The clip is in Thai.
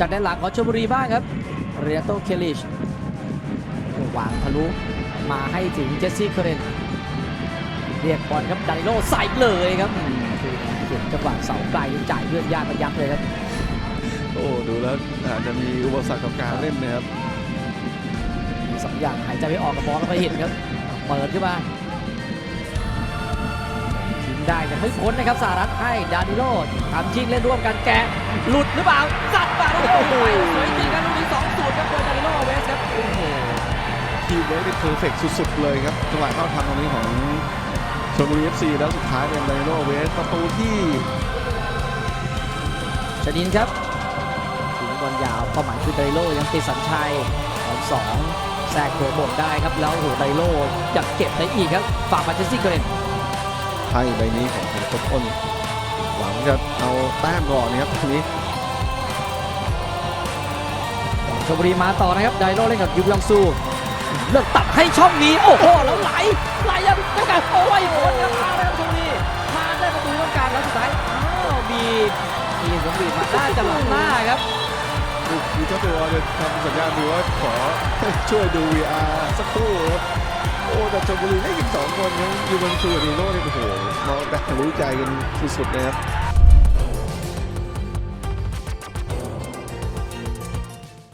จากด้านหลังของชลบุรีบ้างครับ เรียโตเคลิชวางทะลุมาให้ถึงเจสซี่เคเรนเรียกบอลครับดานิโลใส่เลยครับอืมคือเห็นจังหวะเสาไกลจ่ายเลื่อนยากระยักเลยครับ โอ้ดูแล้วอาจจะมีอุปสรรคกับการเล่นนะครับมีสองอย่างหายใจไม่ออกกับบอลแล้วไปเห็นครับ เปิดขึ้นมาทิ้ง ได้ยังไม่พ้นนะครับสหรัฐให้ดานิโลทำชิงเล่นร่วมกันแกะหลุดหรือเปล่าสัดมาโอ้โหสวยจริงครับลูกนี้สองศูนย์ครับโดยดานิโลเวสครับโอ้โหทีมเวิร์กได้เพอร์เฟกสุดๆเลยครับจังหวะเข้าทำตรงนี้ของชลบุรีเอฟซีแล้วสุดท้ายเป็นไดโนเวสประตูที่ชนินครับถึงบอลยาวเป้าหมายคือไดโลยังติดสัญชัยบอลสองแทรกตัวบกได้ครับแล้วโอ้โหไดโลอยากเก็บได้อีกครับฝากมาเจสซี่เกรน ไพ่ใบนี้ของทางต้นหวังจะเอาแต้มก่อนนะครับตรงนี้ชลบุรีมาต่อนะครับไดโลเล่นกับยุบยองซูเลือกตัดให้ช่องนี้ โอ้โหแล้วไหลไหลยังต้องการโอ้ยโอนครับมาแล้วชลบุรีมาได้ประตูต้องการแล้วสุดท้ายอ้าวมีมีสมบีมาน่าจะหลังหน้าครับคือเจ้าตัวจะทำสัญญาณดูว่าขอช่วยดู VR สักครู่ครับโอ้ แต่ชมบุรีได้กินสองคนยังยูบันซูกับดีโน่เนี่ยโอ้โหมองแต่รู้ใจกันสุดๆนะครับ